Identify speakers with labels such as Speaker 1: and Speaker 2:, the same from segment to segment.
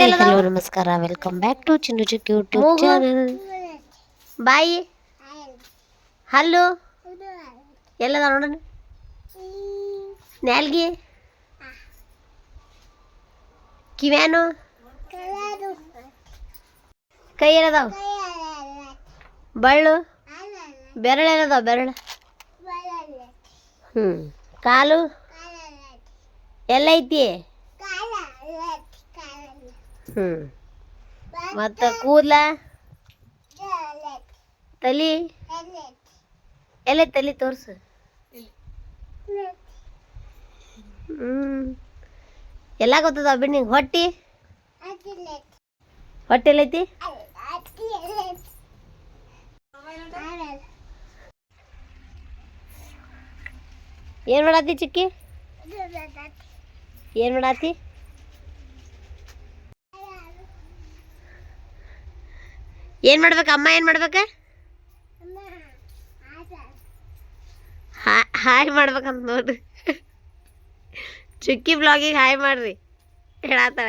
Speaker 1: Hello ನಮಸ್ಕಾರ. Welcome back to Chinnu ಚಿಕ್ YouTube? Channel
Speaker 2: ಬಾಯಿ. ಹಲ್ಲು. ಎಲ್ಲದ ನೋಡೋಣ? ನ್ಯಾಲ್ಗಿ. ಕಿವ್ಯಾನು? ಕೈ ಏನದಾವ ಬಳ್ಳು. ಬೆರಳು ಏನದಾವ ಬೆರಳು. ಹ್ಞೂ ಕಾಲು? ಎಲ್ಲ ಐತಿ? ಹ್ಞೂ ಮತ್ತು ಕೂದಲ? ತಲಿ? ಎಲ್ಲ ತಲಿ ತೋರ್ಸು. ಹ್ಞೂ ಎಲ್ಲ ಗೊತ್ತದ ಬಿಡಿ ಹೊಟ್ಟಿ? ಹೊಟ್ಟೆ ಎಲ್ಲೈತಿ ಏನು ಮಾಡಾತಿ ಚಿಕ್ಕಿ? ಏನು ಮಾಡತ್ತಿ ಏನು ಮಾಡ್ಬೇಕು? ಅಮ್ಮ ಏನು ಮಾಡ್ಬೇಕು? ಹಾಯ್ ಮಾಡ್ಬೇಕಂತ ನೋಡ್ರಿ ಚುಕ್ಕಿ ಬ್ಲಾಗಿಗೆ ಹಾಯ್ ಮಾಡ್ರಿ. ಹೇಳತ್ತಾಳ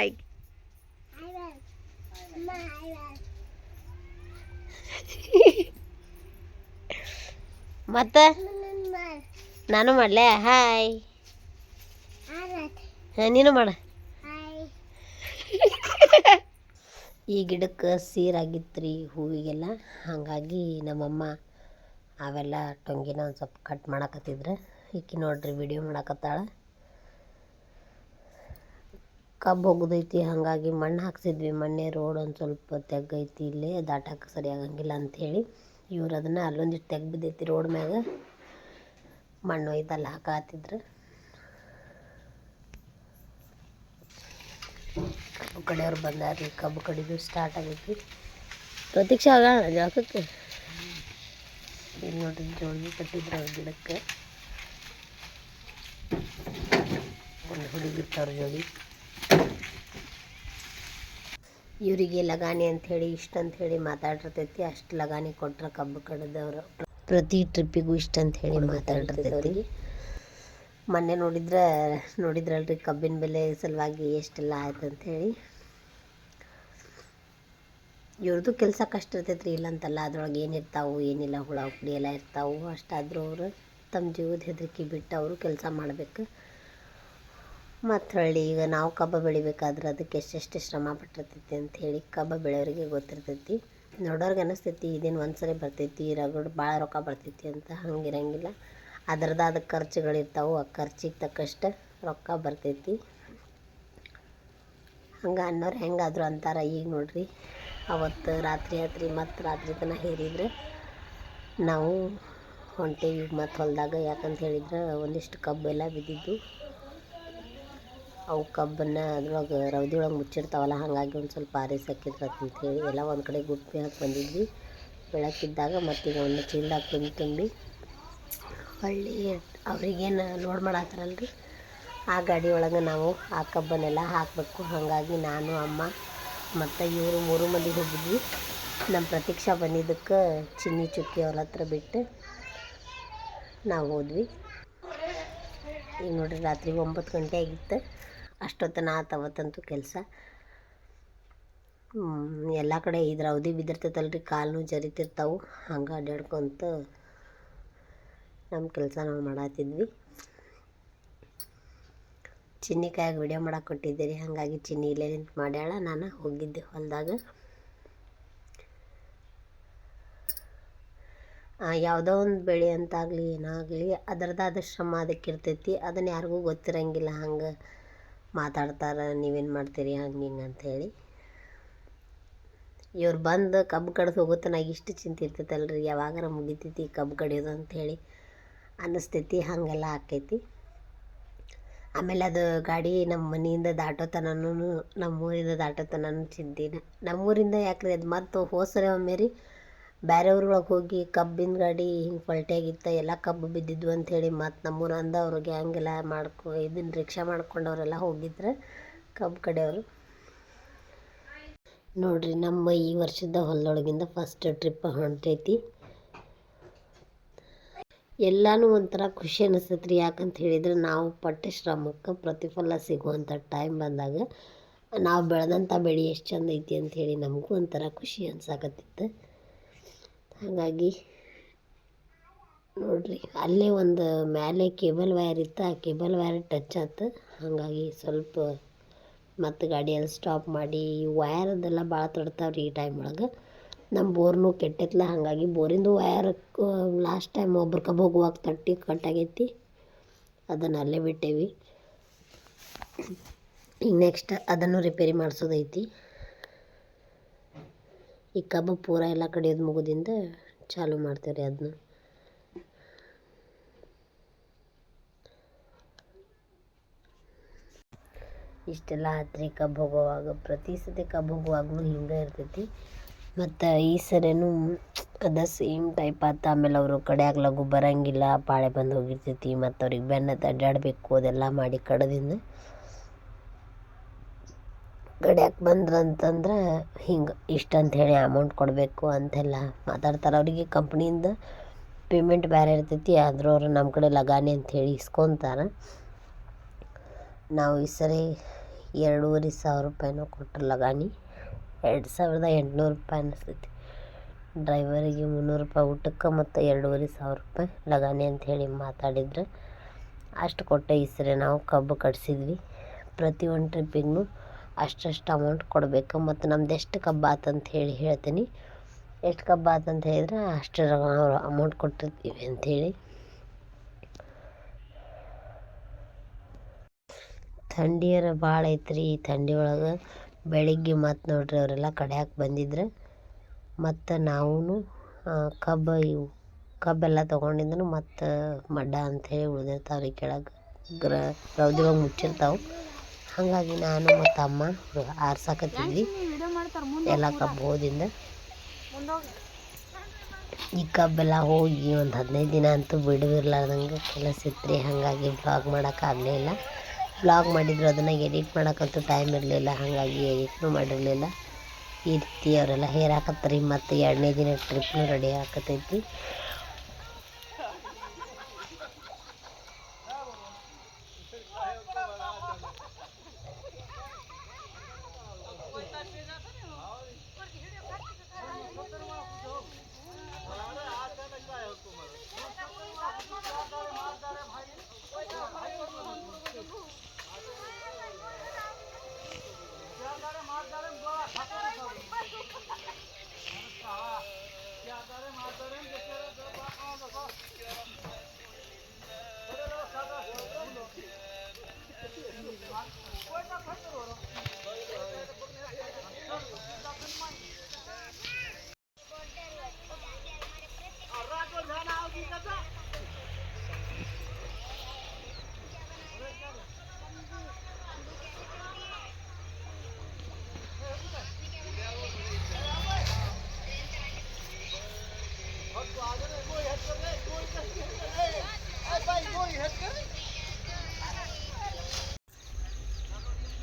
Speaker 2: ಮತ್ತೆ? ನಾನು ಮಾಡಲೇ? ಹಾಯ್. ನೀನು ಮಾಡ. ಈ ಗಿಡಕ್ಕೆ ಸೀರಾಗಿತ್ತು ರೀ ಹೂವಿಗೆಲ್ಲ. ಹಾಗಾಗಿ ನಮ್ಮಮ್ಮ ಅವೆಲ್ಲ ಟೊಂಗಿನ ಒಂದು ಸ್ವಲ್ಪ ಕಟ್ ಮಾಡಕತ್ತಿದ್ರೆ. ಈಕಿ ನೋಡ್ರಿ ವಿಡಿಯೋ ಮಾಡಕತ್ತಾಳ. ಕಬ್ಬು ಹೋಗುದೈತಿ ಹಾಗಾಗಿ ಮಣ್ಣು ಹಾಕ್ಸಿದ್ವಿ. ಮಣ್ಣೆ ರೋಡ್ ಒಂದು ಸ್ವಲ್ಪ ತೆಗ್ಗೈತಿ ಇಲ್ಲಿ ದಾಟಕ್ಕೆ ಸರಿ ಆಗಂಗಿಲ್ಲ ಅಂಥೇಳಿ ಇವ್ರು ಅದನ್ನು ಅಲ್ಲೊಂದಿಷ್ಟು ತೆಗ್ ಬಿದ್ದೈತಿ ರೋಡ್ ಮ್ಯಾಗ. ಮಣ್ಣು ಒಯ್ದಲ್ಲಿ ಹಾಕಾತಿದ್ರು ಕಬ್ಬು ಕಡೆಯವ್ರು ಬಂದಾರ್ರಿ ಕಬ್ಬು ಕಡಿದು ಸ್ಟಾರ್ಟ್ ಆಗೈತಿ. ಪ್ರತೀಕ್ಷೆ ಆಗೋಣ ಜಾಗಕ್ಕೆ. ಇಲ್ಲಿ ನೋಡ್ರಿ ಜೋಳಿ ಕಟ್ಟಿದ್ರು ಅವ್ರ ಗಿಡಕ್ಕೆ. ಒಂದು ಹುಡುಗಿರ್ತಾವ್ರ ಜೋಳಿ ಇವರಿಗೆ ಲಗಾನಿ ಅಂಥೇಳಿ ಇಷ್ಟ ಅಂಥೇಳಿ ಮಾತಾಡಿರ್ತೈತಿ ಅಷ್ಟು ಲಗಾನಿ ಕೊಟ್ರೆ ಕಬ್ಬು ಕಡಿದವರು. ಪ್ರತಿ ಟ್ರಿಪ್ಪಿಗೂ ಇಷ್ಟ ಅಂಥೇಳಿ ಮಾತಾಡಿರ್ತೈತಿ ಮೊನ್ನೆ ನೋಡಿದ್ರೆ, ನೋಡಿದ್ರಲ್ರಿ ಕಬ್ಬಿನ ಬೆಲೆ ಸಲುವಾಗಿ ಎಷ್ಟೆಲ್ಲ ಆಯ್ತು ಅಂಥೇಳಿ ಇವ್ರದ್ದು ಕೆಲಸ ಕಷ್ಟ ಇರ್ತೈತೆ ರೀ ಇಲ್ಲಂತಲ್ಲ, ಅದ್ರೊಳಗೆ ಏನಿರ್ತಾವು, ಏನಿಲ್ಲ, ಹುಳ ಹುಡಿ ಎಲ್ಲ ಇರ್ತಾವು. ಅಷ್ಟಾದರೂ ಅವರು ತಮ್ಮ ಜೀವದ ಹೆದರಿಕೆ ಬಿಟ್ಟು ಅವರು ಕೆಲಸ ಮಾಡಬೇಕು. ಮತ್ತು ಹೊಳ್ಳಿ ಈಗ ನಾವು ಕಬ್ಬ ಬೆಳಿಬೇಕಾದ್ರೆ ಅದಕ್ಕೆ ಎಷ್ಟೆಷ್ಟು ಶ್ರಮ ಪಟ್ಟಿರ್ತೈತಿ ಅಂಥೇಳಿ ಕಬ್ಬ ಬೆಳೆಯೋರಿಗೆ ಗೊತ್ತಿರ್ತೈತಿ. ನೋಡೋರ್ಗೆ ಅನಿಸ್ತೈತಿ, ಇದೇನು ಒಂದು ಸರಿ ಬರ್ತೈತಿ, ರಗಡ್ ಭಾಳ ರೊಕ್ಕ ಬರ್ತೈತಿ ಅಂತ ಹಂಗಿರಂಗಿಲ್ಲ. ಅದರದಾದ ಖರ್ಚುಗಳಿರ್ತಾವೆ ಆ ಖರ್ಚಿಗೆ ತಕ್ಕಷ್ಟು ರೊಕ್ಕ ಬರ್ತೈತಿ. ಹಂಗೆ ಅನ್ನೋರು ಹೆಂಗಾದ್ರು ಅಂತಾರ ಈಗ ನೋಡ್ರಿ. ಅವತ್ತು ರಾತ್ರಿ ರಾತ್ರಿ ಮತ್ತು ರಾತ್ರಿ ತನಕ ಹೇರಿದ್ರೆ ನಾವು ಹೊಂಟೇವಿ ಮತ್ತು ಹೊಲದಾಗ ಯಾಕಂತ ಹೇಳಿದ್ರೆ ಒಂದಿಷ್ಟು ಕಬ್ಬೆಲ್ಲ ಬಿದ್ದಿದ್ದು. ಅವು ಕಬ್ಬನ್ನು ಅದ್ರೊಳಗೆ ರವದಿ ಒಳಗೆ ಮುಚ್ಚಿರ್ತಾವಲ್ಲ, ಹಾಗಾಗಿ ಒಂದು ಸ್ವಲ್ಪ ಆರಿಸಿ ಅಂತೇಳಿ ಎಲ್ಲ ಒಂದು ಕಡೆ ಗುಪ್ಪಿ ಹಾಕಿ ಬಂದಿದ್ವಿ. ಬೆಳಕಿದ್ದಾಗ ಮತ್ತೀಗ ಒಂದು ಚೀಲ್ದಾಗ ತುಂಬಿ ತುಂಬಿ ಹೊಳ್ಳಿ ಅವ್ರಿಗೇನು ಲೋಡ್ ಮಾಡತ್ತಾರಲ್ರಿ ಆ ಗಾಡಿ ಒಳಗೆ ನಾವು ಆ ಕಬ್ಬನ್ನೆಲ್ಲ ಹಾಕಬೇಕು. ಹಾಗಾಗಿ ನಾನು, ಅಮ್ಮ ಮತ್ತು ಇವರು ಮೂರು ಮಂದಿ ಹೋಗಿದ್ವಿ. ನಮ್ಮ ಪ್ರತೀಕ್ಷಾ ಬಂದಿದ್ದಕ್ಕೆ ಚಿನ್ನಿ ಚುಕ್ಕಿ ಅವ್ರ ಹತ್ರ ಬಿಟ್ಟು ನಾವು ಹೋದ್ವಿ. ಈಗ ನೋಡಿರಿ ರಾತ್ರಿ ಒಂಬತ್ತು ಗಂಟೆ ಆಗಿತ್ತು. ಅಷ್ಟೊತ್ತನ ಆತು ಅವತ್ತಂತೂ ಕೆಲಸ. ಎಲ್ಲ ಕಡೆ ಇದ್ರ ಅವಧಿ ಬಿದ್ದಿರ್ತೈತಲ್ರಿ. ಕಾಲು ಜರಿತಿರ್ತಾವೆ. ಹಂಗೆ ಅಡ್ಡಾಡ್ಕೊಂತ ನಮ್ಮ ಕೆಲಸ ನಾವು ಮಾಡತ್ತಿದ್ವಿ ಚಿನ್ನಿ ಕೈಯಾಗ ವಿಡಿಯೋ ಮಾಡಕ್ಕೆ ಕೊಟ್ಟಿದ್ದೆ ರೀ ಹಾಗಾಗಿ ಚಿನ್ನಿ ಇಲ್ಲೇ ನಿಂತು ಮಾಡ್ಯಾಳ. ನಾನು ಹೋಗಿದ್ದೆ ಹೊಲದಾಗ. ಯಾವುದೋ ಒಂದು ಬೆಳೆ ಅಂತಾಗಲಿ, ಏನಾಗಲಿ ಅದರದಾದ ಶ್ರಮ ಅದಕ್ಕೆ ಇರ್ತೈತಿ. ಅದನ್ನು ಯಾರಿಗೂ ಗೊತ್ತಿರಂಗಿಲ್ಲ, ಹಂಗೆ ಮಾತಾಡ್ತಾರೆ, ನೀವೇನು ಮಾಡ್ತೀರಿ, ಹಂಗೆ ಹಿಂಗೆ ಅಂಥೇಳಿ ಇವ್ರು ಬಂದು ಕಬ್ಬು ಕಡ್ದು ಹೋಗುತ್ತಾನಾಗ ಇಷ್ಟು ಚಿಂತೆ ಇರ್ತೈತಲ್ರಿ, ಯಾವಾಗಾರ ಮುಗಿತೈತಿ ಕಬ್ಬು ಕಡಿಯೋದು ಅಂಥೇಳಿ ಅನ್ನಿಸ್ತೈತಿ, ಹಾಗೆಲ್ಲ ಆಕೈತಿ. ಆಮೇಲೆ ಅದು ಗಾಡಿ ನಮ್ಮ ಮನೆಯಿಂದ ದಾಟೋ ತನನೂ ನಮ್ಮೂರಿಂದ ದಾಟೋ ತನನೂ ಚಿಂತಿನ ನಮ್ಮೂರಿಂದ ಯಾಕ್ರಿ ಅದು ಮತ್ತು ಹೋಸರೆ ಒಮ್ಮೆ ರೀ ಬೇರೆ ಊರೊಳಗೆ ಹೋಗಿ ಕಬ್ಬಿನ ಗಾಡಿ ಹಿಂಗೆ ಪಲ್ಟಿಯಾಗಿತ್ತ, ಎಲ್ಲ ಕಬ್ಬು ಬಿದ್ದಿದ್ವು ಅಂಥೇಳಿ ಮತ್ತು ನಮ್ಮೂರ ಅಂದ ಅವರು ಗ್ಯಾಂಗ್ ಎಲ್ಲ ಮಾಡ್ಕೊ ಇದನ್ನ ರಿಕ್ಷಾ ಮಾಡ್ಕೊಂಡವರೆಲ್ಲ ಹೋಗಿದ್ರೆ ಕಬ್ಬು ಕಡೆಯವರು. ನೋಡಿರಿ ನಮ್ಮ ಈ ವರ್ಷದ ಹೊಲದೊಳಗಿಂದ ಫಸ್ಟ್ ಟ್ರಿಪ್ ಹೊಂಟೈತಿ. ಎಲ್ಲನೂ ಒಂಥರ ಖುಷಿ ಅನಿಸ್ತೈತೆ ರೀ ಯಾಕಂತ ಹೇಳಿದ್ರೆ ನಾವು ಪಟ್ಟ ಶ್ರಮಕ್ಕೆ ಪ್ರತಿಫಲ ಸಿಗುವಂಥ ಟೈಮ್ ಬಂದಾಗ ನಾವು ಬೆಳೆದಂಥ ಬೆಳೆ ಎಷ್ಟು ಚಂದ ಐತಿ ಅಂಥೇಳಿ ನಮಗೂ ಒಂಥರ ಖುಷಿ ಅನ್ಸಾಕತ್ತಿತ್ತು. ಹಾಗಾಗಿ ನೋಡಿರಿ, ಅಲ್ಲೇ ಒಂದು ಮೇಲೆ ಕೇಬಲ್ ವೈರ್ ಇತ್ತು, ಆ ಕೇಬಲ್ ವೈರ್ ಟಚ್ ಆಯ್ತು ಹಾಗಾಗಿ ಸ್ವಲ್ಪ ಮತ್ತು ಗಾಡಿಯಲ್ಲಿ ಸ್ಟಾಪ್ ಮಾಡಿ, ಈ ವಯರ್ದೆಲ್ಲ ಭಾಳ ತಡ್ತಾವ್ರಿ ಈ ಟೈಮ್ ಒಳಗೆ. ನಮ್ಮ ಬೋರ್ನು ಕೆಟ್ಟೈತಲ್ಲ ಹಾಗಾಗಿ ಬೋರಿಂದು ವಯರ್ ಲಾಸ್ಟ್ ಟೈಮ್ ಒಬ್ರು ಕಬ್ಬ ಹೋಗುವಾಗ ತಟ್ಟಿ ಕಟ್ಟಾಗೈತಿ ಅದನ್ನು ಅಲ್ಲೇ ಬಿಟ್ಟೇವಿ. ಈಗ ನೆಕ್ಸ್ಟ್ ಅದನ್ನು ರಿಪೇರಿ ಮಾಡಿಸೋದೈತಿ. ಈ ಕಬ್ಬು ಪೂರ ಎಲ್ಲ ಕಡಿಯೋದು ಮುಗಿದಿಂದ ಚಾಲು ಮಾಡ್ತೀವಿ ರೀ ಅದನ್ನ ಇಷ್ಟೆಲ್ಲ ಹತ್ತಿರ ಕಬ್ಬು ಹೋಗುವಾಗ. ಪ್ರತಿ ಸತಿ ಕಬ್ಬು ಹೋಗುವಾಗಲೂ ಹಿಂಗೆ ಇರ್ತೈತಿ. ಮತ್ತು ಈ ಸರಿನೂ ಅದ ಸೇಮ್ ಟೈಪ್ ಆತು. ಆಮೇಲೆ ಅವರು ಕಡಿಯಾಗ ಲಘು ಬರೋಂಗಿಲ್ಲ ಪಾಳೆ ಬಂದು ಹೋಗಿರ್ತೈತಿ, ಮತ್ತು ಅವ್ರಿಗೆ ಬೆನ್ನತ್ತು ಅಡ್ಡಾಡಬೇಕು ಅದೆಲ್ಲ ಮಾಡಿ ಕಡದಿಂದ ಬಂದ್ರು ಅಂತಂದ್ರೆ ಹಿಂಗೆ ಇಷ್ಟು ಅಂಥೇಳಿ ಅಮೌಂಟ್ ಕೊಡಬೇಕು ಅಂತೆಲ್ಲ ಮಾತಾಡ್ತಾರೆ. ಅವರಿಗೆ ಕಂಪ್ನಿಯಿಂದ ಪೇಮೆಂಟ್ ಬೇರೆ ಇರ್ತೈತಿ, ಆದರೂ ಅವರು ನಮ್ಮ ಕಡೆ ಲಗಾನಿ ಅಂಥೇಳಿ ಇಸ್ಕೊತಾರೆ. ನಾವು ಈ ಸರಿ ಎರಡೂವರೆ ಸಾವಿರ ರೂಪಾಯಿನೂ ಕೊಟ್ಟರು ಲಗಾನಿ ಎರಡು ಸಾವಿರದ ಎಂಟುನೂರು ರೂಪಾಯಿ ಅನ್ನಿಸ್ತೈತಿ ಡ್ರೈವರಿಗೆ ಮುನ್ನೂರು ರೂಪಾಯಿ ಊಟಕ್ಕೆ ಮತ್ತು ಎರಡೂವರೆ ಸಾವಿರ ರೂಪಾಯಿ ಲಗಾನಿ ಹೇಳಿ ಮಾತಾಡಿದ್ರೆ. ಅಷ್ಟು ಕೊಟ್ಟೆ ಈ ನಾವು ಕಬ್ಬು ಕಟ್ಸಿದ್ವಿ. ಪ್ರತಿ ಒಂದು ಟ್ರಿಪ್ಪಿಗೂ ಅಷ್ಟಷ್ಟು ಅಮೌಂಟ್ ಕೊಡಬೇಕು. ಮತ್ತು ನಮ್ದು ಎಷ್ಟು ಕಬ್ಬು ಆತಂತ ಹೇಳಿ ಹೇಳ್ತೀನಿ. ಎಷ್ಟು ಕಬ್ಬು ಆತಂತ ಹೇಳಿದ್ರೆ ಅಷ್ಟರ ನಾವು ಅಮೌಂಟ್ ಕೊಟ್ಟಿರ್ತೀವಿ ಅಂಥೇಳಿ ಥಂಡಿಯರ ಭಾಳ ಐತ್ರಿ ಈ ಥಂಡಿ ಒಳಗೆ. ಬೆಳಿಗ್ಗೆ ಮತ್ತು ನೋಡ್ರಿ ಅವರೆಲ್ಲ ಕಡ್ಯಾಕ ಬಂದಿದ್ರು. ಮತ್ತು ನಾವೂ ಕಬ್ಬು ಇವು, ಕಬ್ಬೆಲ್ಲ ತೊಗೊಂಡಿದ್ದನು ಮತ್ತು ಮಡ್ಡ ಅಂಥೇಳಿ ಉಳ್ದಿರ್ತಾವೆ ರೀ ಕೆಳಗೆ. ಗ್ರ ರೌದಿ ಒಳಗೆ ಮುಚ್ಚಿರ್ತಾವೆ. ಹಾಗಾಗಿ ನಾನು ಮತ್ತು ಅಮ್ಮ ಆರ್ಸಕತ್ತಿದ್ವಿ. ಎಲ್ಲ ಕಬ್ಬು ಹೋದಿಂದ. ಈ ಕಬ್ಬೆಲ್ಲ ಹೋಗಿ ಒಂದು ಹದಿನೈದು ದಿನ ಅಂತೂ ಬಿಡುವಿರ್ಲಾರ್ದಂಗೆ ಕೆಲಸ ಇತ್ತು ರೀ ಹಾಗಾಗಿ ಬ್ಲಾಗ್ ಮಾಡೋಕ್ಕಾಗಲೇ ಇಲ್ಲ. ಬ್ಲಾಗ್ ಮಾಡಿದ್ರು, ಅದನ್ನು ಎಡಿಟ್ ಮಾಡೋಕ್ಕಂತೂ ಟೈಮ್ ಇರಲಿಲ್ಲ, ಹಾಗಾಗಿ ಎಡಿಟ್ನೂ ಮಾಡಿರಲಿಲ್ಲ. ಈ ರೀತಿ ಅವರೆಲ್ಲ ಹೇರಾಕತ್ತಾರೆ ಮತ್ತು ಎರಡನೇ ದಿನ ಟ್ರಿಪ್ನು ರೆಡಿ ಆಕತೈತಿ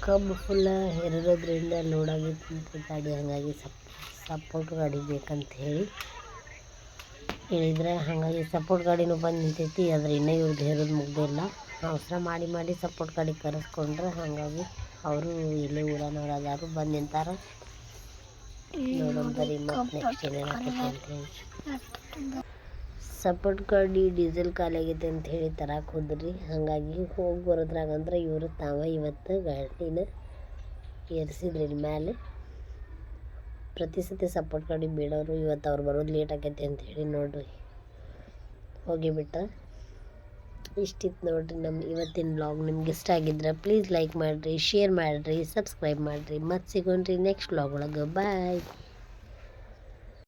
Speaker 2: ಕಬ್ಬು ಫುಲ್ಲ ಹೆರೋದ್ರಿಂದ ಲೋಡಾಗಿತ್ತು ಗಾಡಿ ಹಾಗಾಗಿ ಸಪ್ ಸಪೋರ್ಟ್ ಗಾಡಿ ಬೇಕಂತ ಹೇಳಿ ಹೇಳಿದ್ರೆ ಹಾಗಾಗಿ ಸಪೋರ್ಟ್ ಗಾಡಿನೂ ಬಂದು ನಿಂತೈತಿ ಆದ್ರೆ ಇನ್ನೂ ಇವ್ರದ್ದು ಹೇರೋದು ಮುಗ್ದಿಲ್ಲ ಅವಸರ ಮಾಡಿ ಮಾಡಿ ಸಪೋರ್ಟ್ ಗಾಡಿ ಕರೆಸ್ಕೊಂಡ್ರೆ ಹಾಗಾಗಿ ಅವರು ಇಲ್ಲೇ ಊರನವ್ರು ಅದಾರು ಬಂದು ನಿಂತಾರೆ. ನೋಡೋಣ ಬರೀ ಮತ್ತೆ ನೆಕ್ಸ್ಟ್ ಏನೇನು ಅಂತ ಹೇಳಿ. ಸಪೋರ್ಟ್ ಗಾಡಿ ಡೀಸೆಲ್ ಖಾಲಿ ಆಗೈತೆ ಅಂತ ಹೇಳಿ ತರಕ್ಕೆ ಹೋದ್ರಿ. ಹಾಗಾಗಿ ಹೋಗಿ ಬರೋದ್ರಾಗ ಅಂದ್ರೆ ಇವರು ತಾವ ಇವತ್ತು ಗಾಡಿನ ಏರಿಸಿದ್ರಿ ಮ್ಯಾಲೆ. ಪ್ರತಿ ಸತಿ ಸಪೋರ್ಟ್ ಗಾಡಿ ಬೀಳೋರು, ಇವತ್ತು ಅವ್ರು ಬರೋದು ಲೇಟ್ ಆಗೈತೆ ಅಂತ ಹೇಳಿ ನೋಡ್ರಿ. ಹೋಗಿಬಿಟ್ಟ ಇಷ್ಟಿತ್ತು ನೋಡ್ರಿ ನಮ್ಮ ಇವತ್ತಿನ ಬ್ಲಾಗ್ ನಿಮ್ಗೆ ಇಷ್ಟ ಆಗಿದ್ರೆ ಪ್ಲೀಸ್ ಲೈಕ್ ಮಾಡಿರಿ ಶೇರ್ ಮಾಡಿರಿ ಸಬ್ಸ್ಕ್ರೈಬ್ ಮಾಡಿರಿ. ಮತ್ತೆ ಸಿಗೋಣ್ರಿ ನೆಕ್ಸ್ಟ್ ಬ್ಲಾಗ್ ಒಳಗೆ. ಬಾಯ್